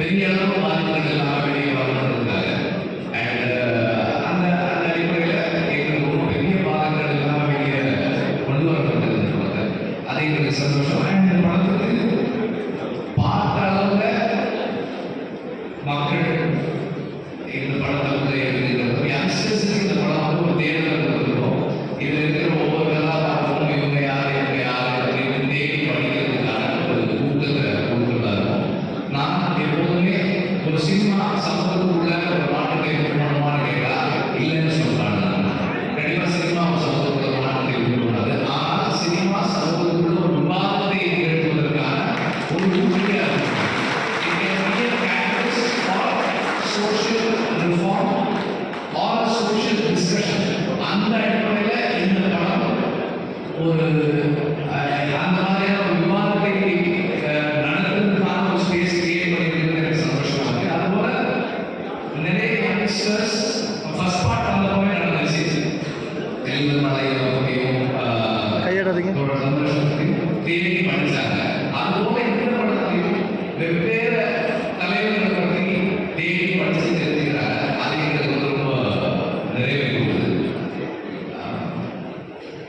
பெரிய அளவு பாதிப்புகள் எல்லாம் வெளியே வரணுன்றதுக்காக And, uh, அந்த அந்த அடிப்படையில் எங்களுக்கு ஒரு பெரிய பாதங்கள் எல்லாம் வெளியே கொண்டு வரப்பட்டது அது எங்களுக்கு சந்தோஷம். இந்த படத்துக்கு பார்த்த அளவுல மக்கள் இந்த படத்தை வந்து இந்த படம் வந்து ஒரு தேர்தல் கொடுத்துருக்கோம் இதில் ஒரு சினிமா சமூகத்துக்குள்ள ஒரு மாற்றத்தை கொண்டு வரணுமான்னு கேட்டா இல்லைன்னு சொல்றாங்க. கண்டிப்பாக சினிமா சமூகத்துக்குள்ள மாற்றத்தை கொண்டு வராது ஆனால் சினிமா சமூகத்துக்குள்ள ஒரு விவாதத்தை ஒரு அந்த அடிப்படையில் இந்த படம் ஒரு யங்ஸ்டர்ஸ் ஃபர்ஸ்ட் பார்ட் அந்த மாதிரி நடந்துச்சு தெலுங்கு மலையாளத்தையும் கையெடாதீங்க. தேடி படிச்சாங்க அதுபோல இந்த படத்தையும் வெவ்வேறு தலைவர்கள் பற்றி தேடி படிச்சு தெரிஞ்சுக்கிறாங்க. அது எங்களுக்கு வந்து ரொம்ப நிறைவே கொடுக்குது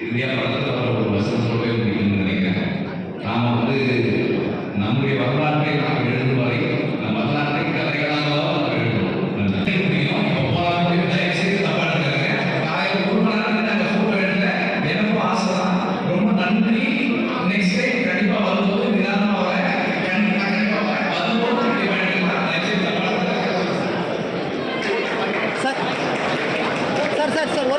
இந்தியா படத்தில் ஒரு வசனம் சொல்லவே முடியும்னு நினைக்கிறேன். நாம் வந்து நம்முடைய வரலாற்றை நாம் எழுதும் வரை நம் வரலாற்றை கதைகளாக Jackson,